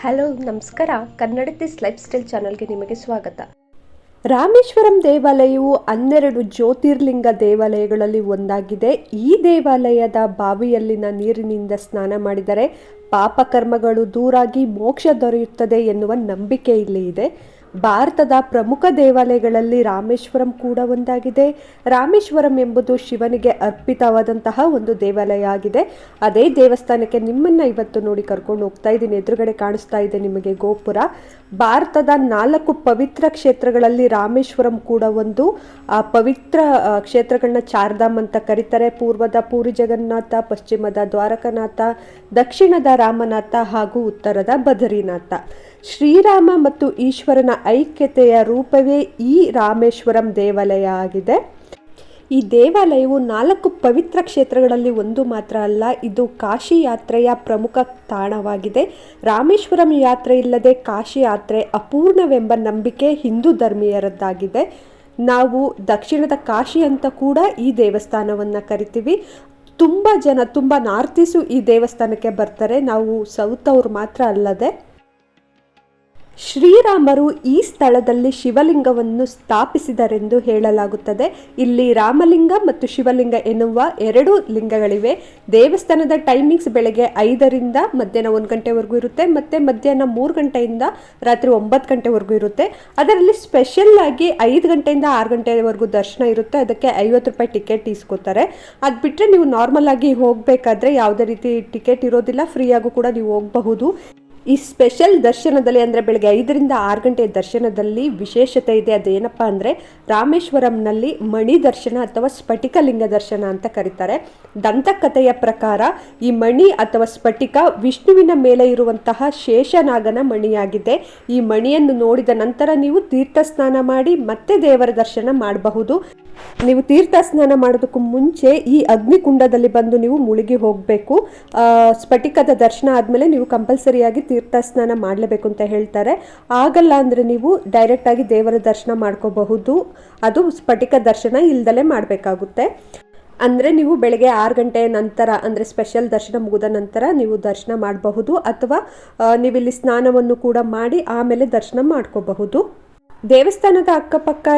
Hello, ನಮಸ್ಕಾರ. Kannada this life style ಚಾನಲ್ಗೆ ನಿಮಗೆ ಸ್ವಾಗತ. ರಾಮೇಶ್ವರಂ ದೇವಾಲಯವು ಹನ್ನೆರಡು ಜ್ಯೋತಿರ್ಲಿಂಗ ದೇವಾಲಯಗಳಲ್ಲಿ ಒಂದಾಗಿದೆ. ಈ ದೇವಾಲಯದ ಬಾವಿಯಲ್ಲಿನ ನೀರಿನಿಂದ ಸ್ನಾನ ಮಾಡಿದರೆ ಪಾಪಕರ್ಮಗಳು ದೂರಾಗಿ ಮೋಕ್ಷ ದೊರೆಯುತ್ತದೆ ಎನ್ನುವ ನಂಬಿಕೆ ಇಲ್ಲಿ ಇದೆ. ಭಾರತದ ಪ್ರಮುಖ ದೇವಾಲಯಗಳಲ್ಲಿ ರಾಮೇಶ್ವರಂ ಕೂಡ ಒಂದಾಗಿದೆ. ರಾಮೇಶ್ವರಂ ಎಂಬುದು ಶಿವನಿಗೆ ಅರ್ಪಿತವಾದಂತಹ ಒಂದು ದೇವಾಲಯ ಆಗಿದೆ. ಅದೇ ದೇವಸ್ಥಾನಕ್ಕೆ ನಿಮ್ಮನ್ನ ಇವತ್ತು ನೋಡಿ ಕರ್ಕೊಂಡು ಹೋಗ್ತಾ ಇದ್ದೀನಿ. ಎದುರುಗಡೆ ಕಾಣಿಸ್ತಾ ಇದೆ ನಿಮಗೆ ಗೋಪುರ. ಭಾರತದ ನಾಲ್ಕು ಪವಿತ್ರ ಕ್ಷೇತ್ರಗಳಲ್ಲಿ ರಾಮೇಶ್ವರಂ ಕೂಡ ಒಂದು. ಆ ಪವಿತ್ರ ಕ್ಷೇತ್ರಗಳನ್ನ ಚಾರ್ಧಾಮ್ ಅಂತ ಕರೀತಾರೆ. ಪೂರ್ವದ ಪೂರಿ ಜಗನ್ನಾಥ, ಪಶ್ಚಿಮದ ದ್ವಾರಕನಾಥ, ದಕ್ಷಿಣದ ರಾಮನಾಥ ಹಾಗೂ ಉತ್ತರದ ಬದರಿನಾಥ. ಶ್ರೀರಾಮ ಮತ್ತು ಈಶ್ವರನ ಐಕ್ಯತೆಯ ರೂಪವೇ ಈ ರಾಮೇಶ್ವರಂ ದೇವಾಲಯ ಆಗಿದೆ. ಈ ದೇವಾಲಯವು ನಾಲ್ಕು ಪವಿತ್ರ ಕ್ಷೇತ್ರಗಳಲ್ಲಿ ಒಂದು ಮಾತ್ರ ಅಲ್ಲ, ಇದು ಕಾಶಿ ಯಾತ್ರೆಯ ಪ್ರಮುಖ ತಾಣವಾಗಿದೆ. ರಾಮೇಶ್ವರಂ ಯಾತ್ರೆ ಇಲ್ಲದೆ ಕಾಶಿ ಯಾತ್ರೆ ಅಪೂರ್ಣವೆಂಬ ನಂಬಿಕೆ ಹಿಂದೂ ಧರ್ಮೀಯರದ್ದಾಗಿದೆ. ನಾವು ದಕ್ಷಿಣದ ಕಾಶಿ ಅಂತ ಕೂಡ ಈ ದೇವಸ್ಥಾನವನ್ನು ಕರಿತೀವಿ. ತುಂಬ ಜನ, ತುಂಬ ನಾರ್ತಿಸು ಈ ದೇವಸ್ಥಾನಕ್ಕೆ ಬರ್ತಾರೆ. ನಾವು ಸೌತ್ ಅವ್ರು ಮಾತ್ರ ಅಲ್ಲದೆ ಶ್ರೀರಾಮರು ಈ ಸ್ಥಳದಲ್ಲಿ ಶಿವಲಿಂಗವನ್ನು ಸ್ಥಾಪಿಸಿದರೆಂದು ಹೇಳಲಾಗುತ್ತದೆ. ಇಲ್ಲಿ ರಾಮಲಿಂಗ ಮತ್ತು ಶಿವಲಿಂಗ ಎನ್ನುವ ಎರಡು ಲಿಂಗಗಳಿವೆ. ದೇವಸ್ಥಾನದ ಟೈಮಿಂಗ್ಸ್ ಬೆಳಗ್ಗೆ ಐದರಿಂದ ಮಧ್ಯಾಹ್ನ ಒಂದು ಗಂಟೆವರೆಗೂ ಇರುತ್ತೆ. ಮತ್ತು ಮಧ್ಯಾಹ್ನ ಮೂರು ಗಂಟೆಯಿಂದ ರಾತ್ರಿ ಒಂಬತ್ತು ಗಂಟೆವರೆಗೂ ಇರುತ್ತೆ. ಅದರಲ್ಲಿ ಸ್ಪೆಷಲ್ ಆಗಿ ಐದು ಗಂಟೆಯಿಂದ ಆರು ಗಂಟೆವರೆಗೂ ದರ್ಶನ ಇರುತ್ತೆ. ಅದಕ್ಕೆ ಐವತ್ತು ರೂಪಾಯಿ ಟಿಕೆಟ್ ಇಸ್ಕೋತಾರೆ. ಅದು ಬಿಟ್ಟರೆ ನೀವು ನಾರ್ಮಲ್ ಆಗಿ ಹೋಗಬೇಕಾದ್ರೆ ಯಾವುದೇ ರೀತಿ ಟಿಕೆಟ್ ಇರೋದಿಲ್ಲ. ಫ್ರೀಯಾಗೂ ಕೂಡ ನೀವು ಹೋಗಬಹುದು. ಈ ಸ್ಪೆಷಲ್ ದರ್ಶನದಲ್ಲಿ ಅಂದರೆ ಬೆಳಗ್ಗೆ ಐದರಿಂದ ಆರು ಗಂಟೆ ದರ್ಶನದಲ್ಲಿ ವಿಶೇಷತೆ ಇದೆ. ಅದೇನಪ್ಪ ಅಂದರೆ ರಾಮೇಶ್ವರಂನಲ್ಲಿ ಮಣಿ ದರ್ಶನ ಅಥವಾ ಸ್ಫಟಿಕಲಿಂಗ ದರ್ಶನ ಅಂತ ಕರೀತಾರೆ. ದಂತಕಥೆಯ ಪ್ರಕಾರ ಈ ಮಣಿ ಅಥವಾ ಸ್ಫಟಿಕ ವಿಷ್ಣುವಿನ ಮೇಲೆ ಇರುವಂತಹ ಶೇಷನಾಗನ ಮಣಿಯಾಗಿದೆ. ಈ ಮಣಿಯನ್ನು ನೋಡಿದ ನಂತರ ನೀವು ತೀರ್ಥ ಸ್ನಾನ ಮಾಡಿ ಮತ್ತೆ ದೇವರ ದರ್ಶನ ಮಾಡಬಹುದು. ನೀವು ತೀರ್ಥ ಸ್ನಾನ ಮಾಡೋದಕ್ಕೂ ಮುಂಚೆ ಈ ಅಗ್ನಿಕುಂಡದಲ್ಲಿ ಬಂದು ನೀವು ಮುಳುಗಿ ಹೋಗಬೇಕು. ಸ್ಫಟಿಕದ ದರ್ಶನ ಆದಮೇಲೆ ನೀವು ಕಂಪಲ್ಸರಿಯಾಗಿ ತೀರ್ಥ ಸ್ನಾನ ಮಾಡಲೇಬೇಕು ಅಂತ ಹೇಳ್ತಾರೆ. ಆಗಲ್ಲ ಅಂದರೆ ನೀವು ಡೈರೆಕ್ಟಾಗಿ ದೇವರ ದರ್ಶನ ಮಾಡ್ಕೋಬಹುದು. ಅದು ಸ್ಫಟಿಕ ದರ್ಶನ ಇಲ್ದಲೇ ಮಾಡಬೇಕಾಗುತ್ತೆ. ಅಂದರೆ ನೀವು ಬೆಳಗ್ಗೆ ಆರು ಗಂಟೆ ನಂತರ, ಅಂದರೆ ಸ್ಪೆಷಲ್ ದರ್ಶನ ಮುಗಿದ ನಂತರ ನೀವು ದರ್ಶನ ಮಾಡಬಹುದು ಅಥವಾ ನೀವಿಲ್ಲಿ ಸ್ನಾನವನ್ನು ಕೂಡ ಮಾಡಿ ಆಮೇಲೆ ದರ್ಶನ ಮಾಡ್ಕೋಬಹುದು. ದೇವಸ್ಥಾನದ ಅಕ್ಕಪಕ್ಕ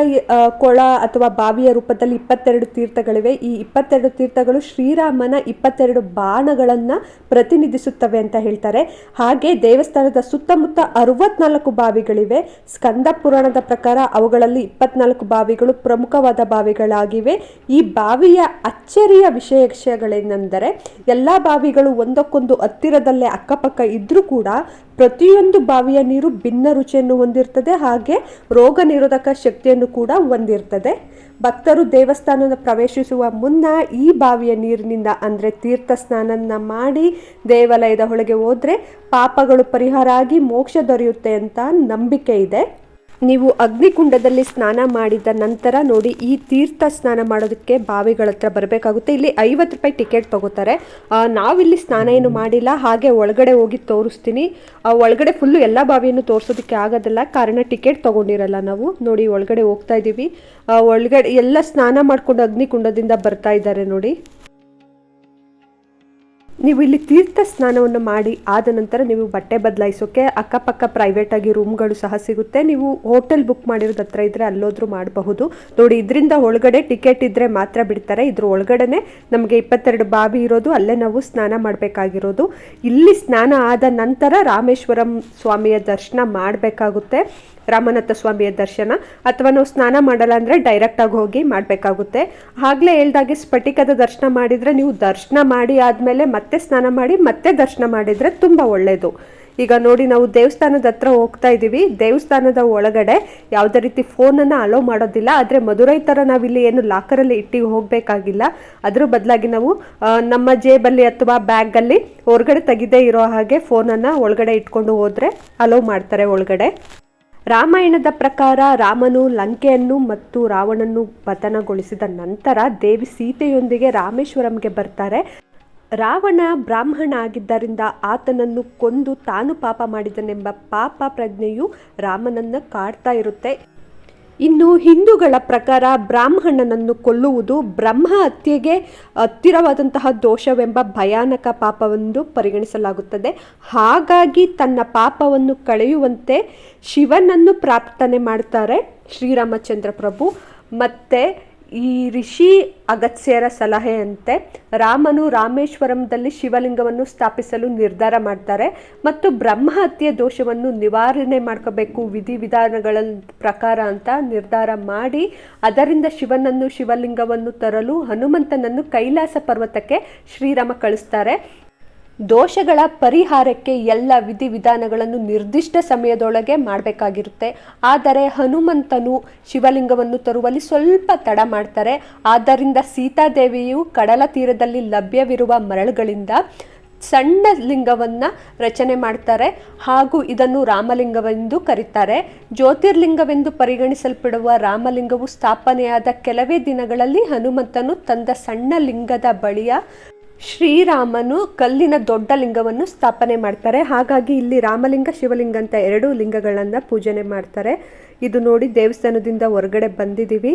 ಕೊಳ ಅಥವಾ ಬಾವಿಯ ರೂಪದಲ್ಲಿ ಇಪ್ಪತ್ತೆರಡು ತೀರ್ಥಗಳಿವೆ. ಈ ಇಪ್ಪತ್ತೆರಡು ತೀರ್ಥಗಳು ಶ್ರೀರಾಮನ ಇಪ್ಪತ್ತೆರಡು ಬಾಣಗಳನ್ನು ಪ್ರತಿನಿಧಿಸುತ್ತವೆ ಅಂತ ಹೇಳ್ತಾರೆ. ಹಾಗೆ ದೇವಸ್ಥಾನದ ಸುತ್ತಮುತ್ತ ಅರವತ್ನಾಲ್ಕು ಬಾವಿಗಳಿವೆ. ಸ್ಕಂದ ಪುರಾಣದ ಪ್ರಕಾರ ಅವುಗಳಲ್ಲಿ ಇಪ್ಪತ್ನಾಲ್ಕು ಬಾವಿಗಳು ಪ್ರಮುಖವಾದ ಬಾವಿಗಳಾಗಿವೆ. ಈ ಬಾವಿಯ ಅಚ್ಚರಿಯ ವಿಶೇಷಗಳೇನೆಂದರೆ ಎಲ್ಲ ಬಾವಿಗಳು ಒಂದಕ್ಕೊಂದು ಹತ್ತಿರದಲ್ಲೇ ಅಕ್ಕಪಕ್ಕ ಇದ್ದರೂ ಕೂಡ ಪ್ರತಿಯೊಂದು ಬಾವಿಯ ನೀರು ಭಿನ್ನ ರುಚಿಯನ್ನು ಹೊಂದಿರ್ತದೆ, ಹಾಗೆ ರೋಗ ನಿರೋಧಕ ಶಕ್ತಿಯನ್ನು ಕೂಡ ಹೊಂದಿರ್ತದೆ. ಭಕ್ತರು ದೇವಸ್ಥಾನದ ಪ್ರವೇಶಿಸುವ ಮುನ್ನ ಈ ಬಾವಿಯ ನೀರಿನಿಂದ, ಅಂದರೆ ತೀರ್ಥ ಸ್ನಾನನ ಮಾಡಿ ದೇವಾಲಯದ ಒಳಗೆ ಹೋದರೆ ಪಾಪಗಳು ಪರಿಹಾರ ಆಗಿ ಮೋಕ್ಷ ದೊರೆಯುತ್ತೆ ಅಂತ ನಂಬಿಕೆ ಇದೆ. ನೀವು ಅಗ್ನಿಕುಂಡದಲ್ಲಿ ಸ್ನಾನ ಮಾಡಿದ ನಂತರ ನೋಡಿ, ಈ ತೀರ್ಥ ಸ್ನಾನ ಮಾಡೋದಕ್ಕೆ ಬಾವಿಗಳ ಹತ್ರ ಬರಬೇಕಾಗುತ್ತೆ. ಇಲ್ಲಿ ಐವತ್ತು ರೂಪಾಯಿ ಟಿಕೆಟ್ ತಗೋತಾರೆ. ನಾವಿಲ್ಲಿ ಸ್ನಾನ ಏನು ಮಾಡಿಲ್ಲ, ಹಾಗೆ ಒಳಗಡೆ ಹೋಗಿ ತೋರಿಸ್ತೀನಿ. ಒಳಗಡೆ ಫುಲ್ಲು ಎಲ್ಲ ಬಾವಿಯನ್ನು ತೋರಿಸೋದಕ್ಕೆ ಆಗೋದಿಲ್ಲ, ಕಾರಣ ಟಿಕೆಟ್ ತೊಗೊಂಡಿರಲ್ಲ ನಾವು. ನೋಡಿ, ಒಳಗಡೆ ಹೋಗ್ತಾ ಇದ್ದೀವಿ ಒಳಗಡೆ ಎಲ್ಲ ಸ್ನಾನ ಮಾಡ್ಕೊಂಡು ಅಗ್ನಿಕುಂಡದಿಂದ ಬರ್ತಾ ಇದ್ದಾರೆ ನೋಡಿ. ನೀವು ಇಲ್ಲಿ ತೀರ್ಥ ಸ್ನಾನವನ್ನು ಮಾಡಿ ಆದ ನಂತರ ನೀವು ಬಟ್ಟೆ ಬದಲಾಯಿಸೋಕೆ ಅಕ್ಕಪಕ್ಕ ಪ್ರೈವೇಟ್ ಆಗಿ ರೂಮ್ಗಳು ಸಹ ಸಿಗುತ್ತೆ. ನೀವು ಹೋಟೆಲ್ ಬುಕ್ ಮಾಡಿರೋದು ಹತ್ರ ಇದ್ರೆ ಅಲ್ಲೋದ್ರೂ ಮಾಡಬಹುದು. ನೋಡಿ, ಇದರಿಂದ ಒಳಗಡೆ ಟಿಕೆಟ್ ಇದ್ರೆ ಮಾತ್ರ ಬಿಡ್ತಾರೆ. ಇದ್ರ ಒಳಗಡೆನೆ ನಮಗೆ ಇಪ್ಪತ್ತೆರಡು ಬಾವಿ ಇರೋದು, ಅಲ್ಲೇ ನಾವು ಸ್ನಾನ ಮಾಡಬೇಕಾಗಿರೋದು. ಇಲ್ಲಿ ಸ್ನಾನ ಆದ ನಂತರ ರಾಮೇಶ್ವರಂ ಸ್ವಾಮಿಯ ದರ್ಶನ ಮಾಡಬೇಕಾಗುತ್ತೆ. ರಾಮನಾಥ ಸ್ವಾಮಿಯ ದರ್ಶನ ಅಥವಾ ನಾವು ಸ್ನಾನ ಮಾಡಲ್ಲ ಅಂದರೆ ಡೈರೆಕ್ಟಾಗಿ ಹೋಗಿ ಮಾಡಬೇಕಾಗುತ್ತೆ. ಆಗಲೇ ಹೇಳ್ದಾಗೆ ಸ್ಫಟಿಕದ ದರ್ಶನ ಮಾಡಿದರೆ ನೀವು ದರ್ಶನ ಮಾಡಿ ಆದಮೇಲೆ ಮತ್ತೆ ಸ್ನಾನ ಮಾಡಿ ಮತ್ತೆ ದರ್ಶನ ಮಾಡಿದರೆ ತುಂಬ ಒಳ್ಳೆಯದು ಈಗ ನೋಡಿ ನಾವು ದೇವಸ್ಥಾನದ ಹತ್ರ ಹೋಗ್ತಾ ಇದ್ದೀವಿ. ದೇವಸ್ಥಾನದ ಒಳಗಡೆ ಯಾವುದೇ ರೀತಿ ಫೋನನ್ನು ಅಲೋ ಮಾಡೋದಿಲ್ಲ. ಆದರೆ ಮಧುರೈ ಥರ ನಾವಿಲ್ಲಿ ಏನು ಲಾಕರಲ್ಲಿ ಇಟ್ಟು ಹೋಗಬೇಕಾಗಿಲ್ಲ. ಅದ್ರ ಬದಲಾಗಿ ನಾವು ನಮ್ಮ ಜೇಬಲ್ಲಿ ಅಥವಾ ಬ್ಯಾಗಲ್ಲಿ ಹೊರಗಡೆ ತೆಗೆದೇ ಇರೋ ಹಾಗೆ ಫೋನನ್ನು ಒಳಗಡೆ ಇಟ್ಕೊಂಡು ಹೋದರೆ ಅಲೋ ಮಾಡ್ತಾರೆ ಒಳಗಡೆ. ರಾಮಾಯಣದ ಪ್ರಕಾರ ರಾಮನು ಲಂಕೆಯನ್ನು ಮತ್ತು ರಾವಣನ್ನು ಪತನಗೊಳಿಸಿದ ನಂತರ ದೇವಿ ಸೀತೆಯೊಂದಿಗೆ ರಾಮೇಶ್ವರಂಗೆ ಬರ್ತಾರೆ. ರಾವಣ ಬ್ರಾಹ್ಮಣ ಆಗಿದ್ದರಿಂದ ಆತನನ್ನು ಕೊಂದು ತಾನು ಪಾಪ ಮಾಡಿದನೆಂಬ ಪಾಪ ಪ್ರಜ್ಞೆಯು ರಾಮನನ್ನ ಕಾಡ್ತಾ ಇರುತ್ತೆ. ಇನ್ನು ಹಿಂದೂಗಳ ಪ್ರಕಾರ ಬ್ರಾಹ್ಮಣನನ್ನು ಕೊಲ್ಲುವುದು ಬ್ರಹ್ಮ ಹತ್ಯೆಗೆ ಹತ್ತಿರವಾದಂತಹ ದೋಷವೆಂಬ ಭಯಾನಕ ಪಾಪವೆಂದು ಪರಿಗಣಿಸಲಾಗುತ್ತದೆ. ಹಾಗಾಗಿ ತನ್ನ ಪಾಪವನ್ನು ಕಳೆಯುವಂತೆ ಶಿವನನ್ನು ಪ್ರಾರ್ಥನೆ ಮಾಡ್ತಾರೆ ಶ್ರೀರಾಮಚಂದ್ರ ಪ್ರಭು. ಮತ್ತು ಈ ಋಷಿ ಅಗತ್ಯರ ಸಲಹೆಯಂತೆ ರಾಮನು ರಾಮೇಶ್ವರಂದಲ್ಲಿ ಶಿವಲಿಂಗವನ್ನು ಸ್ಥಾಪಿಸಲು ನಿರ್ಧಾರ ಮಾಡ್ತಾರೆ ಮತ್ತು ಬ್ರಹ್ಮಹತ್ಯೆ ದೋಷವನ್ನು ನಿವಾರಣೆ ಮಾಡ್ಕೋಬೇಕು ವಿಧಿವಿಧಾನಗಳ ಪ್ರಕಾರ ಅಂತ ನಿರ್ಧಾರ ಮಾಡಿ ಅದರಿಂದ ಶಿವನನ್ನು ಶಿವಲಿಂಗವನ್ನು ತರಲು ಹನುಮಂತನನ್ನು ಕೈಲಾಸ ಪರ್ವತಕ್ಕೆ ಶ್ರೀರಾಮ ಕಳಿಸ್ತಾರೆ. ದೋಷಗಳ ಪರಿಹಾರಕ್ಕೆ ಎಲ್ಲ ವಿಧಿವಿಧಾನಗಳನ್ನು ನಿರ್ದಿಷ್ಟ ಸಮಯದೊಳಗೆ ಮಾಡಬೇಕಾಗಿರುತ್ತೆ. ಆದರೆ ಹನುಮಂತನು ಶಿವಲಿಂಗವನ್ನು ತರುವಲ್ಲಿ ಸ್ವಲ್ಪ ತಡ ಮಾಡ್ತಾರೆ. ಆದ್ದರಿಂದ ಸೀತಾದೇವಿಯು ಕಡಲ ತೀರದಲ್ಲಿ ಲಭ್ಯವಿರುವ ಮರಳುಗಳಿಂದ ಸಣ್ಣ ಲಿಂಗವನ್ನು ರಚನೆ ಮಾಡ್ತಾರೆ ಹಾಗೂ ಇದನ್ನು ರಾಮಲಿಂಗವೆಂದು ಕರೀತಾರೆ. ಜ್ಯೋತಿರ್ಲಿಂಗವೆಂದು ಪರಿಗಣಿಸಲ್ಪಡುವ ರಾಮಲಿಂಗವು ಸ್ಥಾಪನೆಯಾದ ಕೆಲವೇ ದಿನಗಳಲ್ಲಿ ಹನುಮಂತನು ತಂದ ಸಣ್ಣ ಲಿಂಗದ ಬಳಿಯ ಶ್ರೀರಾಮನು ಕಲ್ಲಿನ ದೊಡ್ಡ ಲಿಂಗವನ್ನು ಸ್ಥಾಪನೆ ಮಾಡ್ತಾರೆ. ಹಾಗಾಗಿ ಇಲ್ಲಿ ರಾಮಲಿಂಗ, ಶಿವಲಿಂಗ ಅಂತ ಎರಡು ಲಿಂಗಗಳನ್ನು ಪೂಜನೆ ಮಾಡ್ತಾರೆ. ಇದು ನೋಡಿ ದೇವಸ್ಥಾನದಿಂದ ಹೊರಗಡೆ ಬಂದಿದ್ದೀವಿ.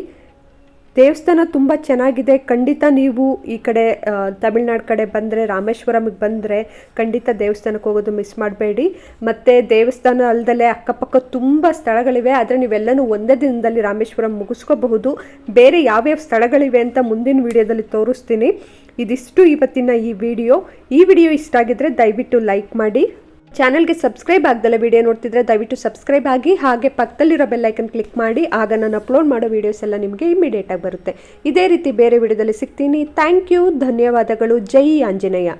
ದೇವಸ್ಥಾನ ತುಂಬ ಚೆನ್ನಾಗಿದೆ. ಖಂಡಿತ ನೀವು ಈ ಕಡೆ ತಮಿಳ್ನಾಡು ಕಡೆ ಬಂದರೆ, ರಾಮೇಶ್ವರಮಿಗೆ ಬಂದರೆ ಖಂಡಿತ ದೇವಸ್ಥಾನಕ್ಕೆ ಹೋಗೋದು ಮಿಸ್ ಮಾಡಬೇಡಿ. ಮತ್ತು ದೇವಸ್ಥಾನ ಅಲ್ಲದಲ್ಲೇ ಅಕ್ಕಪಕ್ಕ ತುಂಬ ಸ್ಥಳಗಳಿವೆ. ಆದರೆ ನೀವೆಲ್ಲನೂ ಒಂದೇ ದಿನದಲ್ಲಿ ರಾಮೇಶ್ವರಂ ಮುಗಿಸ್ಕೋಬಹುದು. ಬೇರೆ ಯಾವ್ಯಾವ ಸ್ಥಳಗಳಿವೆ ಅಂತ ಮುಂದಿನ ವಿಡಿಯೋದಲ್ಲಿ ತೋರಿಸ್ತೀನಿ. ಇದಿಷ್ಟು ಇವತ್ತಿನ ಈ ವಿಡಿಯೋ. ಈ ವಿಡಿಯೋ ಇಷ್ಟ ಆಗಿದ್ರೆ ದಯವಿಟ್ಟು ಲೈಕ್ ಮಾಡಿ. ಚಾನಲ್ಗೆ ಸಬ್ಸ್ಕ್ರೈಬ್ ಆಗ್ದಲ್ಲ ವಿಡಿಯೋ ನೋಡ್ತಿದ್ರೆ ದಯವಿಟ್ಟು ಸಬ್ಸ್ಕ್ರೈಬ್ ಆಗಿ ಹಾಗೆ ಪಕ್ಕದಲ್ಲಿರೋ ಬೆಲ್ಲೈಕನ್ ಕ್ಲಿಕ್ ಮಾಡಿ, ಆಗ ನಾನು ಅಪ್ಲೋಡ್ ಮಾಡೋ ವೀಡಿಯೋಸ್ ಎಲ್ಲ ನಿಮಗೆ ಇಮಿಡಿಯೇಟಾಗಿ ಬರುತ್ತೆ. ಇದೇ ರೀತಿ ಬೇರೆ ವಿಡಿಯೋದಲ್ಲಿ ಸಿಗ್ತೀನಿ. ಥ್ಯಾಂಕ್ ಯು ಧನ್ಯವಾದಗಳು. ಜೈ ಆಂಜನೇಯ.